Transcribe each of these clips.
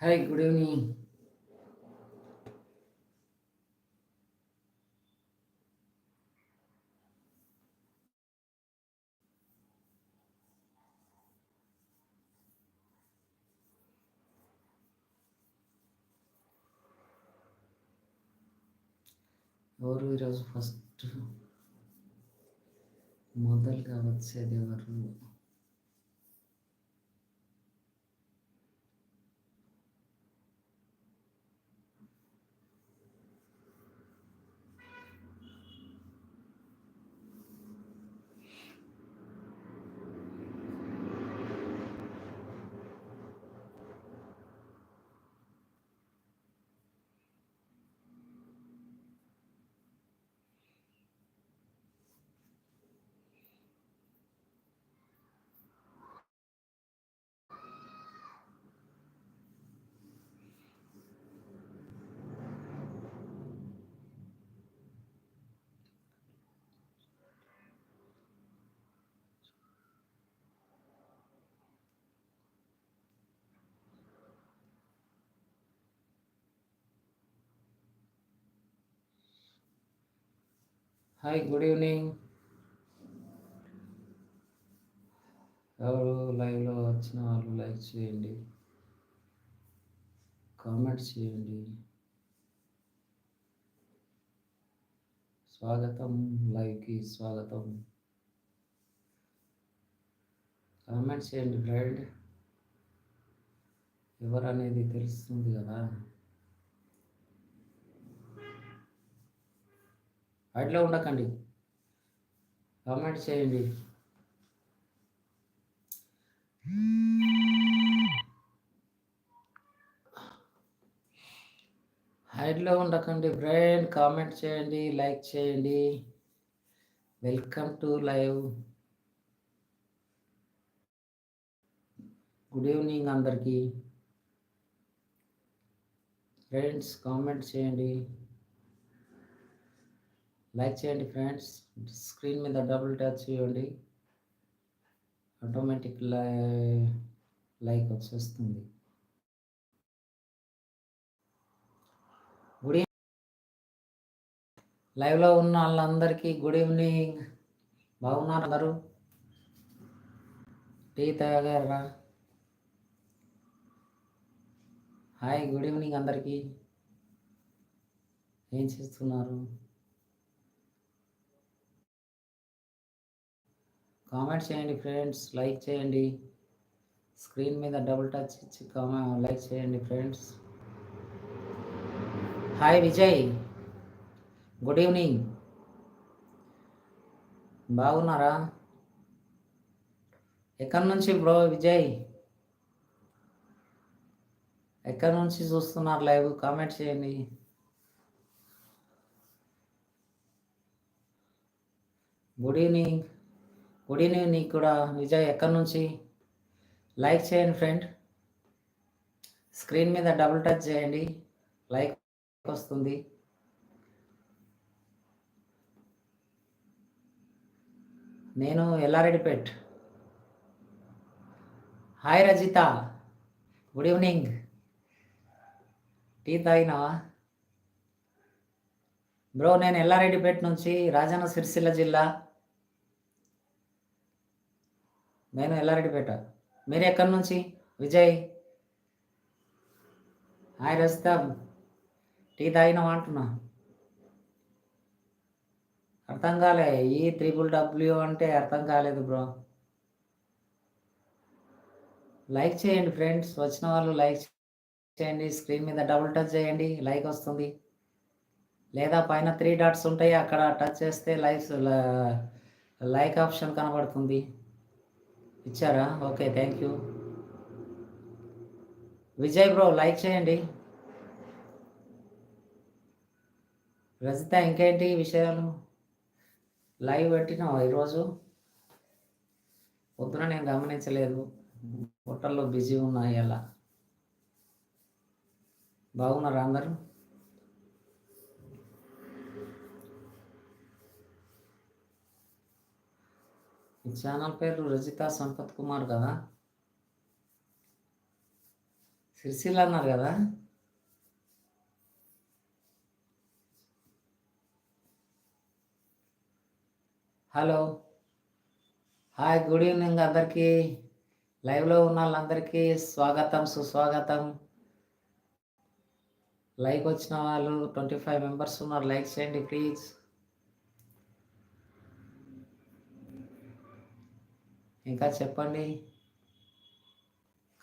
Hi good evening ఎవరు ఈరోజు first మొదలుగా వచ్చేది ఎవరు హాయ్ గుడ్ ఈవినింగ్ ఎవరు లైవ్లో వచ్చిన వాళ్ళు లైక్ చేయండి. కామెంట్ చేయండి. స్వాగతం లైవ్కి స్వాగతం. కామెంట్ చేయండి ఫ్రెండ్ ఎవరు అనేది తెలుస్తుంది కదా. వాటిలో ఉండకండి. కామెంట్ చేయండి. హైడ్లో ఉండకండి ఫ్రెండ్ కామెంట్ చేయండి లైక్ చేయండి. Welcome to live. Good evening అందరికీ. ఫ్రెండ్స్ కామెంట్ చేయండి. లైక్ చేయండి ఫ్రెండ్స్. స్క్రీన్ మీద డబుల్ ట్యాచ్ చేయండి. ఆటోమేటిక్ లైక్ వచ్చేస్తుంది. Good evening. లైవ్లో ఉన్న వాళ్ళందరికీ గుడ్ ఈవినింగ్. బాగున్నారు అందరూ? టీ తాగారా? హాయ్ గుడ్ ఈవినింగ్ అందరికీ. ఏం చేస్తున్నారు? కామెంట్ చేయండి ఫ్రెండ్స్ లైక్ చేయండి. స్క్రీన్ మీద డబుల్ టచ్ ఇచ్చి కామె లైక్ చేయండి friends. Hi Vijay good evening బాగున్నారా? ఎక్కడి నుంచి బ్రో విజయ్ ఎక్కడి నుంచి చూస్తున్నారు లైవ్? కామెంట్ చేయండి. గుడ్ ఈవినింగ్ గుడ్ ఈవినింగ్ నీకు కూడా విజయ్ ఎక్కడి నుంచి? లైక్ చేయండి ఫ్రెండ్ స్క్రీన్ మీద డబుల్ టచ్ చేయండి. లైక్ వస్తుంది. నేను Yellareddypet. Hi Rajitha good evening tea తాగినావా? Bro నేను ఎల్లారెడ్డిపేట నుంచి రాజన్న సిరిసిల్ల జిల్లా. నేను ఎల్లారెడ్డిపేట. మీరు ఎక్కడి నుంచి? విజయ్. హాయ్ రజిత టీ తాగినావా అంటున్నా. అర్థం కాలే. ఈ త్రిపుల్ డబ్ల్యూ అంటే అర్థం కాలేదు బ్రో. లైక్ చేయండి ఫ్రెండ్స్. వచ్చిన వాళ్ళు లైక్ చేయండి. స్క్రీన్ మీద డబుల్ టచ్ చేయండి. లైక్ వస్తుంది. లేదా పైన త్రీ డాట్స్ ఉంటాయి. అక్కడ టచ్ చేస్తే లైక్ లైక్ ఆప్షన్ కనబడుతుంది. ఇచ్చారా? Okay thank you Vijay bro like చేయండి. రజిత ఇంకేంటి విషయాలు? లైవ్ పెట్టినావు ఈరోజు. పొద్దున నేను గమనించలేదు. హోటల్లో బిజీ ఉన్నాయి అలా బాగున్నారా అందరూ? ఈ ఛానల్ పేరు రజిత సంపత్ కుమార్ కదా? సిరిసిల్ల అన్నారు కదా? హలో. హాయ్ గుడ్ ఈవినింగ్ అందరికీ. లైవ్లో ఉన్న వాళ్ళందరికీ స్వాగతం సుస్వాగతం. లైక్ వచ్చిన వాళ్ళు ట్వంటీ ఫైవ్ మెంబర్స్ ఉన్నారు. లైక్ చేయండి ప్లీజ్. ఇంకా చెప్పండి.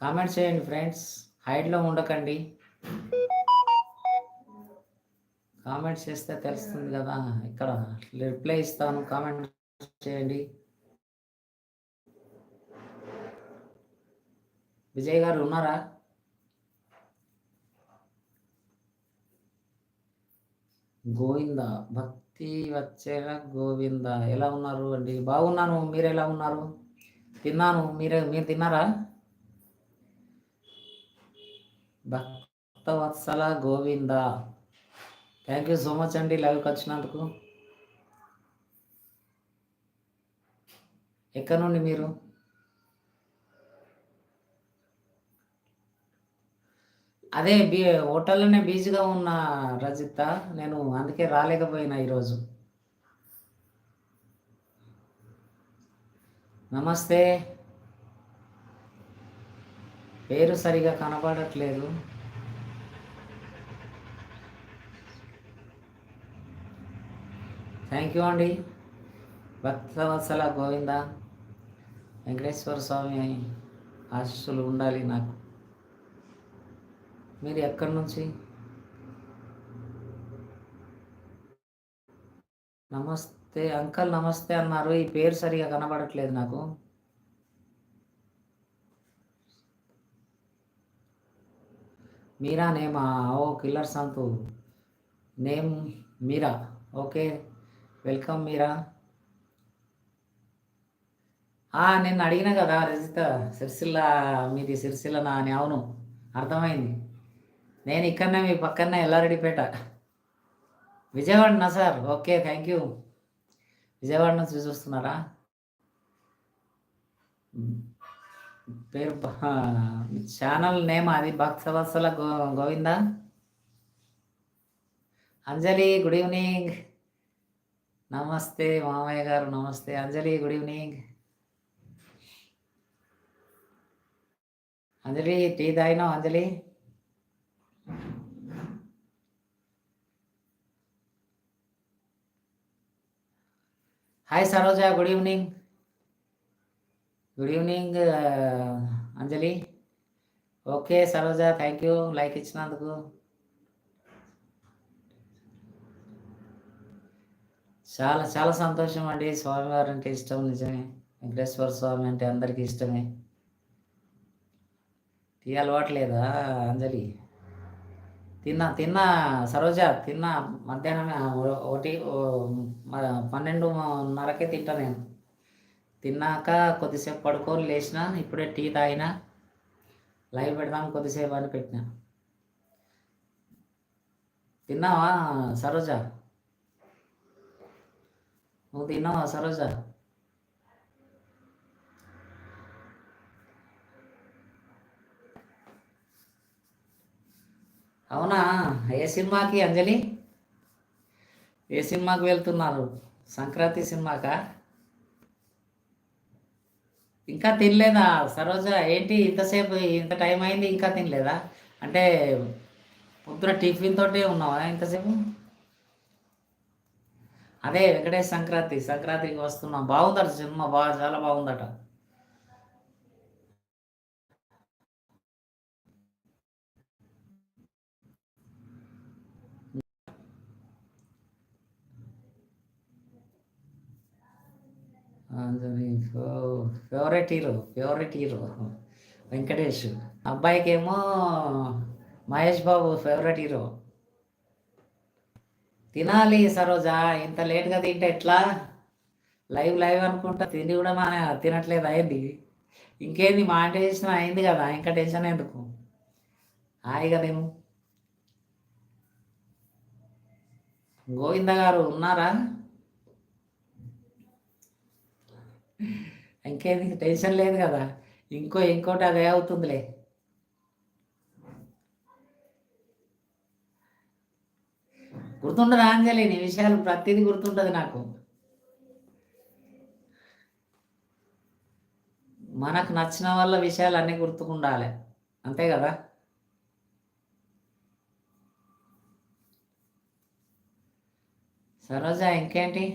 కామెంట్ చేయండి ఫ్రెండ్స్ హైడ్లో ఉండకండి. కామెంట్ చేస్తే తెలుస్తుంది కదా. ఇక్కడ రిప్లై ఇస్తాను. కామెంట్ చేయండి. విజయ్ గారు ఉన్నారా? గోవింద భక్తి వచ్చేలా గోవింద. ఎలా ఉన్నారు అండి? బాగున్నాను. మీరు ఎలా ఉన్నారు? తిన్నాను. మీరు మీరు తిన్నారా? Bhaktavatsala Govinda. Thank you so much అండి లైవ్కి వచ్చినందుకు. ఎక్కడ నుండి మీరు? అదే బీ హోటల్లోనే బిజీగా ఉన్న రజిత నేను అందుకే రాలేకపోయినా ఈరోజు. నమస్తే. పేరు సరిగా కనపడట్లేదు థ్యాంక్ యూ అండి. భక్తవత్సల గోవింద. వెంకటేశ్వర స్వామి ఆశీస్సులు ఉండాలి నాకు. మీరు ఎక్కడి నుంచి? నమస్తే. అంకల్ నమస్తే అన్నారు. ఈ పేరు సరిగా కనబడట్లేదు నాకు. మీరా నేమా? ఓ killer Santhu. Name Meera? Okay welcome Meera. నేను అడిగిన కదా రజిత సిరిసిల్ల మీది సిరిసిల్లనా అని. అవును అర్థమైంది. నేను ఇక్కడనే మీ పక్కనే Yellareddypet. విజయవాడనా sir. Okay thank you. Vijayawada నుంచి చూస్తున్నారా పేరు ఛానల్ నేమ్ అది భక్తవత్సల గో గోవింద? Anjali good evening. నమస్తే మామయ్య గారు నమస్తే. Anjali good evening. Anjali tea తాగినావు Anjali? Hi Saroja good evening good evening Anjali okay Saroja thank you like ఇచ్చినందుకు. చాలా చాలా సంతోషం అండి. స్వామివారు అంటే ఇష్టం నిజమే. వెంకటేశ్వర స్వామి అంటే అందరికీ ఇష్టమే. టీ అలవాట్లేదా అంజలి? తిన్నా తిన్నా సరోజ తిన్నా మధ్యాహ్నం ఒకటి పన్నెండున్నరకే తింటా నేను. తిన్నాక కొద్దిసేపు పడుకొని లేచిన ఇప్పుడే టీ తాగిన లైవ్ పెడదాం కొద్దిసేపు అని పెట్టిన. తిన్నావా సరోజ? నువ్వు తిన్నావా సరోజ? అవునా? ఏ సినిమాకి అంజలి? ఏ సినిమాకి వెళ్తున్నారు? సంక్రాంతి సినిమాకా? ఇంకా తినలేదా? సరోజ ఏంటి ఇంతసేపు ఇంత టైం అయింది ఇంకా తినలేదా? అంటే పొద్దున టిఫిన్ తోటే ఉన్నావా ఇంతసేపు? అదే వెంకటేష్ సంక్రాంతి సంక్రాంతికి వస్తున్నాం. బాగుందట సినిమా బాగా చాలా బాగుందట. Favourite hero favourite hero Venkatesh. అబ్బాయికి ఏమో మహేష్ బాబు ఫేవరెట్ హీరో తినాలి సరోజా ఇంత లేట్గా తింటే ఎట్లా? లైవ్ లైవ్ అనుకుంటా తిని కూడా మా తినట్లేదు అయింది. ఇంకేంది మా అంటే చేసిన అయింది కదా ఇంకా టెన్షన్ ఎందుకు హాయిగా నేను గోవింద గారు ఉన్నారా? ఇంకేది టెన్షన్ లేదు కదా? ఇంకో ఇంకోటి అదే అవుతుందిలే. గుర్తుండదు అంజలి? నీ విషయాలు ప్రతిదీ గుర్తుంటుంది నాకు. మనకు నచ్చిన వల్ల విషయాలు అన్నీ గుర్తుకుండాలి. అంతే కదా? సరోజా ఇంకేంటి?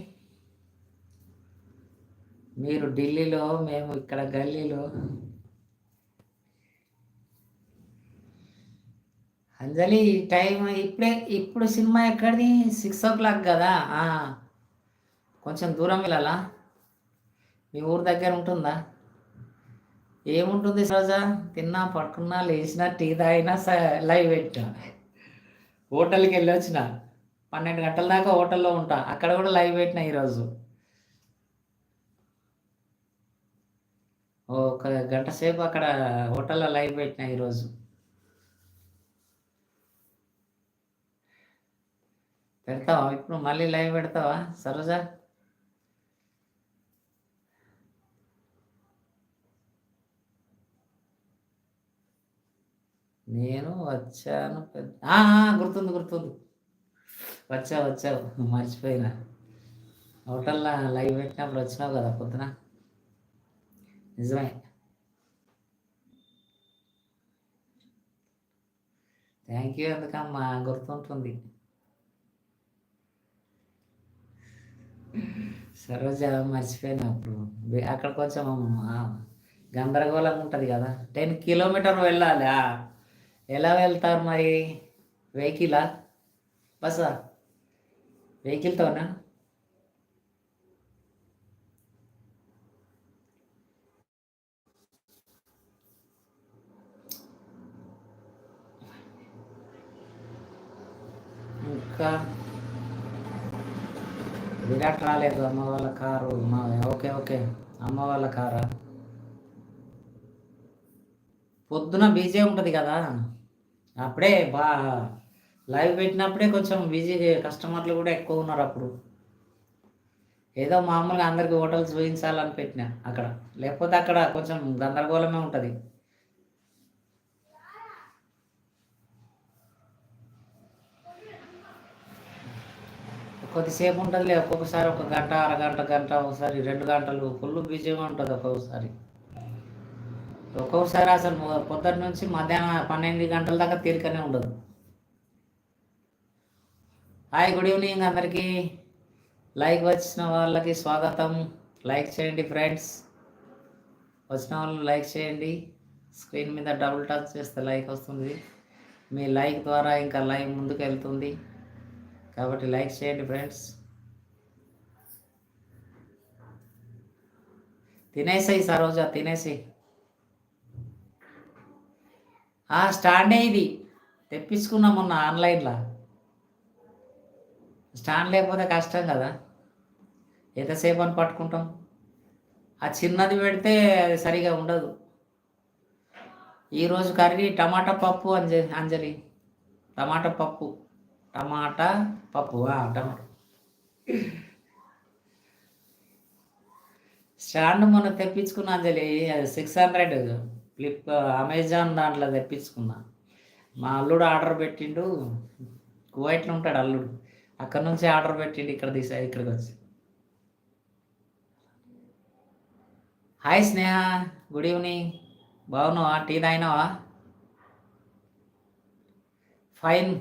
మీరు ఢిల్లీలో మేము ఇక్కడ గల్లీలో. అంజలి టైం ఇప్పుడే ఇప్పుడు సినిమా ఎక్కడిది? సిక్స్ ఓ క్లాక్ కదా? కొంచెం దూరం వెళ్ళాలా? మీ ఊరు దగ్గర ఉంటుందా? ఏముంటుంది సరోజా? తిన్నా పడుకున్నా లేచినా టీ తాగినా లైవ్ పెట్టా హోటల్కి వెళ్ళి వచ్చిన పన్నెండు గంటల దాకా హోటల్లో ఉంటా. అక్కడ కూడా లైవ్ పెట్టిన ఈరోజు. ఒక గంట సేపు అక్కడ హోటల్లో లైవ్ పెట్టిన ఈరోజు. పెడతావా? ఇప్పుడు మళ్ళీ లైవ్ పెడతావా? సరోజా? నేను వచ్చాను పెద్ద గుర్తుంది గుర్తుంది. వచ్చావు వచ్చావు. మర్చిపోయినా. హోటల్లో లైవ్ పెట్టినప్పుడు వచ్చినావు కదా పొద్దున. నిజమే. థ్యాంక్ యూ ఎందుకమ్మా? గుర్తుంటుంది. సరోజ మర్చిపోయాను అప్పుడు అక్కడ కొంచెం గందరగోళంగా ఉంటుంది కదా. టెన్ కిలోమీటర్ వెళ్ళాలి. ఎలా వెళ్తారు మరి? వెహికలా బస్సా? వెహికల్తోనా ఇంకా విరాట్ రాలేదు అమ్మ వాళ్ళ కారు ఓకే ఓకే అమ్మ వాళ్ళ కారా? పొద్దున బిజీ ఉంటుంది కదా అప్పుడే బా లైవ్ పెట్టినప్పుడే కొంచెం బిజీ కస్టమర్లు కూడా ఎక్కువ ఉన్నారు అప్పుడు. ఏదో మామూలుగా అందరికి హోటల్స్ చూపించాలని పెట్టిన అక్కడ. లేకపోతే అక్కడ కొంచెం గందరగోళమే ఉంటుంది. కొద్దిసేపు ఉంటుంది ఒక్కొక్కసారి ఒక గంట అరగంట గంట ఒకసారి రెండు గంటలు ఫుల్ బిజీగా ఉంటుంది ఒక్కొక్కసారి. ఒక్కొక్కసారి అసలు పొద్దున్న నుంచి మధ్యాహ్నం పన్నెండు గంటల దాకా తీరికనే ఉండదు. హాయ్ గుడ్ ఈవినింగ్ అందరికీ. లైక్ వచ్చిన వాళ్ళకి స్వాగతం. లైక్ చేయండి ఫ్రెండ్స్. వచ్చిన వాళ్ళు లైక్ చేయండి. స్క్రీన్ మీద డబుల్ టచ్ చేస్తే లైక్ వస్తుంది. మీ లైక్ ద్వారా ఇంకా లైవ్ ముందుకు వెళ్తుంది కాబట్టి లైక్ చేయండి ఫ్రెండ్స్. తినేసాయి సరోజా తినేసి స్టాండే ఇది. తెప్పించుకున్నాం మొన్న ఆన్లైన్లో స్టాండ్ లేకపోతే కష్టం కదా. ఎంతసేపు అని పట్టుకుంటాం? ఆ చిన్నది పెడితే అది సరిగా ఉండదు. ఈరోజు కర్రీ టమాటా పప్పు అంజ అంజలి. టమాటా పప్పు. టమాటా పప్పు టమాటా. స్టాండ్ మొన్న తెప్పించుకున్నా Anjali six hundred. Flip Amazon దాంట్లో తెప్పించుకున్నా. మా అల్లుడు ఆర్డర్ పెట్టిండు. కువైట్లో ఉంటాడు అల్లుడు. అక్కడ నుంచి ఆర్డర్ పెట్టిండు ఇక్కడ తీసా ఇక్కడికి వచ్చి. Hi Sneha good evening. బాగున్నావా? టీ తాగినావా? ఫైన్.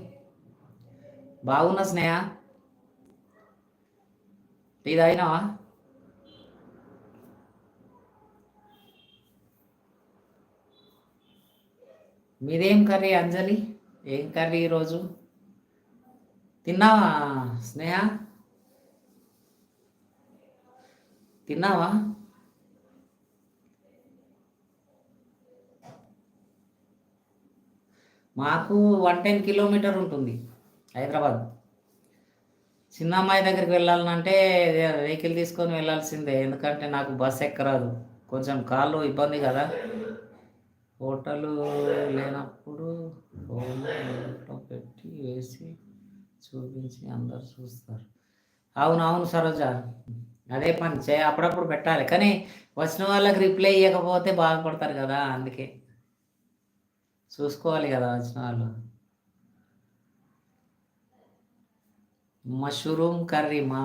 బాగున్నా స్నేహ? టీ తాగినావా మీదేం కర్రీ అంజలి? ఏం కర్రీ ఈరోజు? తిన్నావా స్నేహ? తిన్నావా? మాకు వన్ టెన్ కిలోమీటర్ ఉంటుంది. హైదరాబాద్. చిన్న అమ్మాయి దగ్గరికి వెళ్ళాలంటే వెహికల్ తీసుకొని వెళ్ళాల్సిందే. ఎందుకంటే నాకు బస్ ఎక్కరాదు. కొంచెం కాళ్ళు ఇబ్బంది కదా. హోటలు లేనప్పుడు ఫోన్లో పెట్టి వేసి చూపించి అందరు చూస్తారు. అవును అవును సరోజ. అదే పని చే అప్పుడప్పుడు పెట్టాలి. కానీ వచ్చిన వాళ్ళకి రిప్లై ఇవ్వకపోతే బాధపడతారు కదా. అందుకే చూసుకోవాలి కదా వచ్చిన వాళ్ళు. మష్రూమ్ కర్రీ మా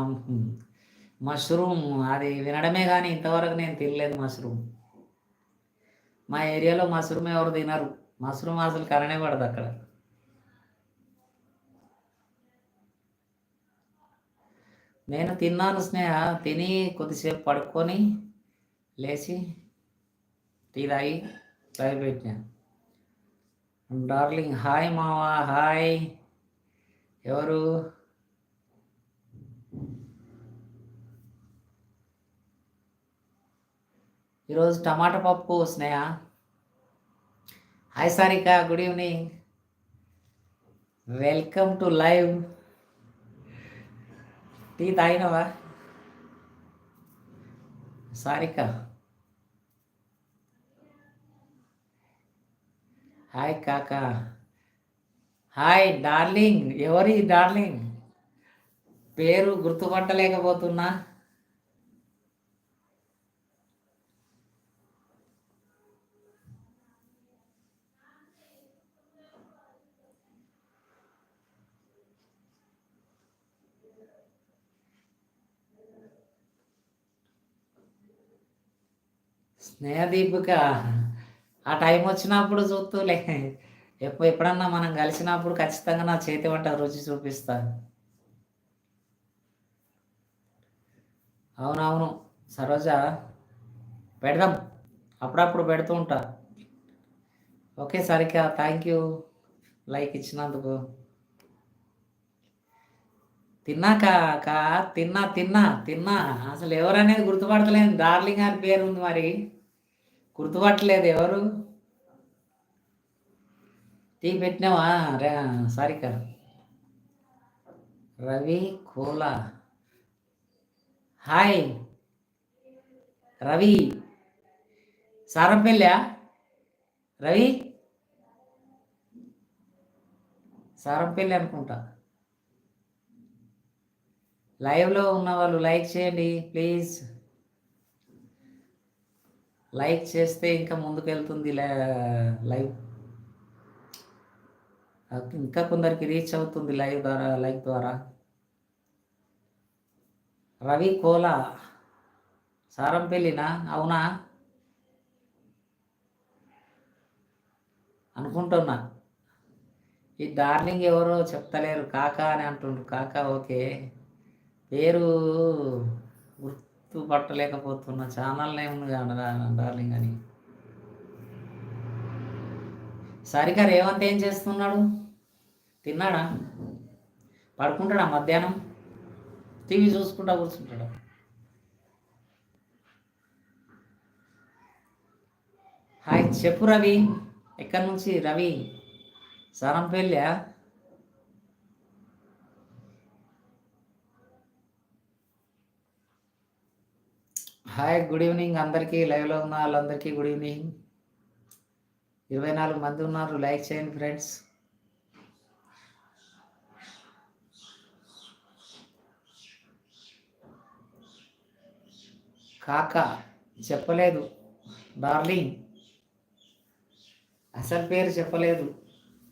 మష్రూమ్ అది వినడమే కానీ ఇంతవరకు నేను తినలేదు మష్రూమ్. మా ఏరియాలో మష్రూమ్ ఎవరు తినరు. మష్రూమ్ అసలు కరనే పడదు అక్కడ. నేను తిన్నాను స్నేహ తిని కొద్దిసేపు పడుకొని లేచి టీ తాగి తయారు పెట్టిన. డార్లింగ్ హాయ్ మావా హాయ్. ఎవరు? ఈరోజు టమాటా పప్పు Sneha. Hi Sarika good evening welcome to live tea తాగినవా? Sarika hi కాకా హాయ్ డార్లింగ్ ఎవరి డార్లింగ్ పేరు గుర్తుపట్టలేకపోతున్నా. స్నేహదీపిక ఆ టైం వచ్చినప్పుడు చూస్తూలే ఎప్పుడు ఎప్పుడన్నా మనం కలిసినప్పుడు ఖచ్చితంగా నా చేతి వంట రుచి చూపిస్తా. అవునవును సరోజ పెడదాం. అప్పుడప్పుడు పెడుతూ ఉంటా. Okay Sarika thank you. Like ఇచ్చినందుకు. తిన్నాక కా తిన్నా తిన్నా తిన్నా. అసలు ఎవరనేది గుర్తుపడతలేదు డార్లింగ్ అని పేరు ఉంది మరి. గుర్తుపట్టలేదు ఎవరు? టీ పెట్టినావా? రే సారిక రవి కోలా. హాయ్. రవి. సారంపల్లి రవి? సారంపల్లి అనుకుంటా. లైవ్లో ఉన్న వాళ్ళు లైక్ చేయండి ప్లీజ్. లైక్ చేస్తే ఇంకా ముందుకు వెళ్తుంది లైవ్. ఇంకా కొందరికి రీచ్ అవుతుంది లైవ్ ద్వారా లైక్ ద్వారా. రవి కోలా సారంపల్లినా? అవునా? అనుకుంటున్నా. ఈ డార్లింగ్ ఎవరో చెప్తలేరు కాకా అని అంటుండ్రు. కాకా ఓకే. పేరు గుర్తుపట్టలేకపోతున్నా ఛానల్ నేమ్ డార్లింగ్ అని. సరిగా రేవంత్ ఏం చేస్తున్నాడు? తిన్నాడా? పడుకుంటాడా మధ్యాహ్నం? టీవీ చూసుకుంటా కూర్చుంటాడా? హాయ్ చెప్పు రవి. ఎక్కడి నుంచి? Ravi Sarampalli? Hi good evening అందరికీ. లైవ్లో ఉన్న వాళ్ళందరికీ గుడ్ ఈవినింగ్. ఇరవై నాలుగు మంది ఉన్నారు. లైక్ చేయండి ఫ్రెండ్స్. కాక చెప్పలేదు. డార్లింగ్ అసలు పేరు చెప్పలేదు.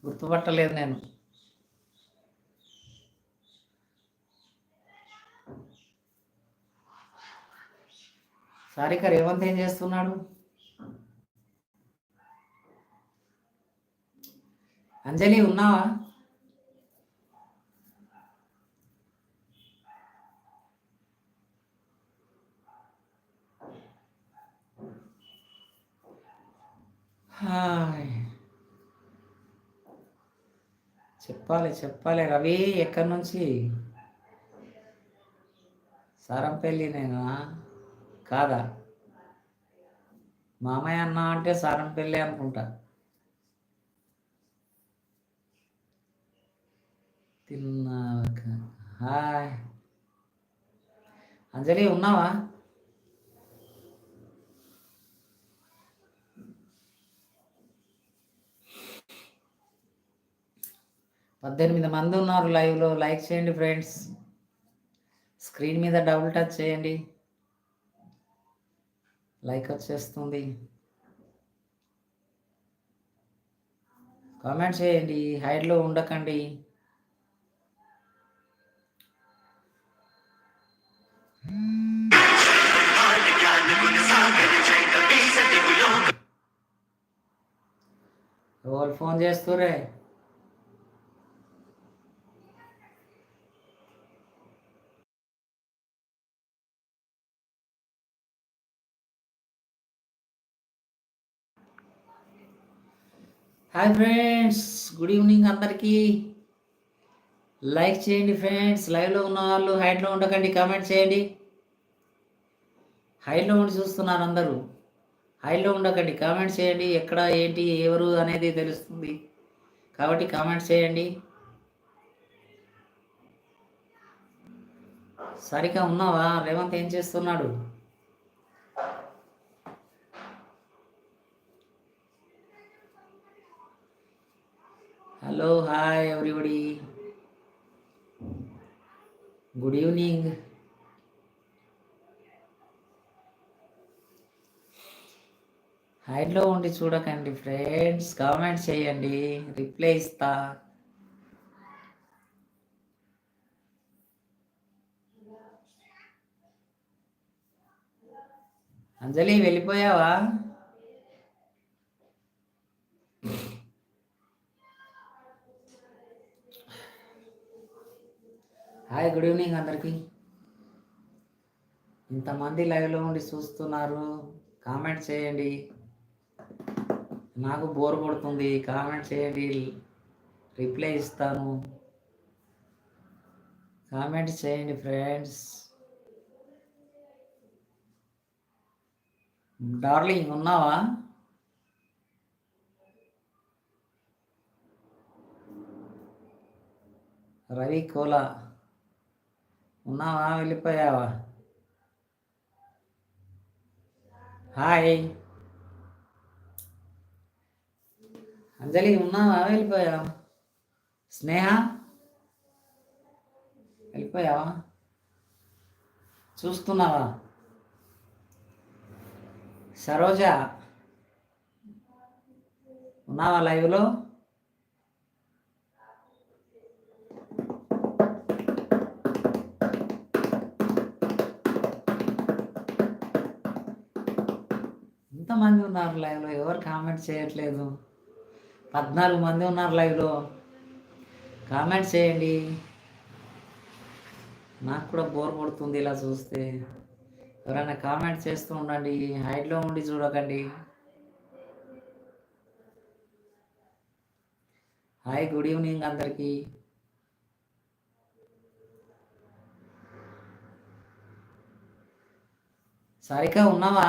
గుర్తుపట్టలేదు నేను. సారిక రేవంత్ ఏం చేస్తున్నాడు? అంజలి ఉన్నావా? హాయ్. చెప్పాలి చెప్పాలి. రవి ఎక్కడి నుంచి? సారంపల్లి నేను కాదా? మామయ్య అన్న అంటే సారంపల్లి అనుకుంటా. తిన్నాక హాయ్. అంజలి ఉన్నావా? పద్దెనిమిది మంది ఉన్నారు లైవ్లో. లైక్ చేయండి ఫ్రెండ్స్. స్క్రీన్ మీద డబుల్ టచ్ చేయండి. లైక్ వచ్చేస్తుంది. కామెంట్ చేయండి హైడ్లో ఉండకండి. ఫోన్ చేస్తురే హాయ్ ఫ్రెండ్స్ గుడ్ ఈవినింగ్ అందరికీ. లైక్ చేయండి ఫ్రెండ్స్ లైవ్లో ఉన్న వాళ్ళు హైట్లో ఉండకండి కామెంట్ చేయండి. హైట్లో ఉండి చూస్తున్నారు అందరూ. హైలో ఉండకండి కామెంట్ చేయండి ఎక్కడ ఏంటి ఎవరు అనేది తెలుస్తుంది. కాబట్టి కామెంట్ చేయండి. సరిగా ఉన్నావా? రేవంత్ ఏం చేస్తున్నాడు? Hello hi everybody good evening హైట్లో ఉండి చూడకండి ఫ్రెండ్స్ కామెంట్ చేయండి. రిప్లై ఇస్తా. అంజలి వెళ్ళిపోయావా? హాయ్ గుడ్ ఈవినింగ్ అందరికీ. ఇంతమంది లైవ్లో ఉండి చూస్తున్నారు. కామెంట్ చేయండి. నాకు బోర్ కొడుతుంది. కామెంట్ చేయండి. రిప్లై ఇస్తాను. కామెంట్ చేయండి ఫ్రెండ్స్ డార్లింగ్ ఉన్నావా? రవి కోలా. ఉన్నావా వెళ్ళిపోయావా హాయ్ అంజలి ఉన్నావా వెళ్ళిపోయావా స్నేహ వెళ్ళిపోయావా చూస్తున్నావా సరోజ ఉన్నావా లైవ్లో ఎంతమంది ఉన్నారు లైవ్లో? ఎవరు కామెంట్ చేయట్లేదు. పద్నాలుగు మంది ఉన్నారు లైవ్లో. కామెంట్ చేయండి. నాకు కూడా బోర్ కొడుతుంది ఇలా చూస్తే. ఎవరైనా కామెంట్ చేస్తూ ఉండండి. హైట్లో ఉండి చూడకండి. హాయ్ గుడ్ ఈవినింగ్ అందరికీ. సారిక ఉన్నావా?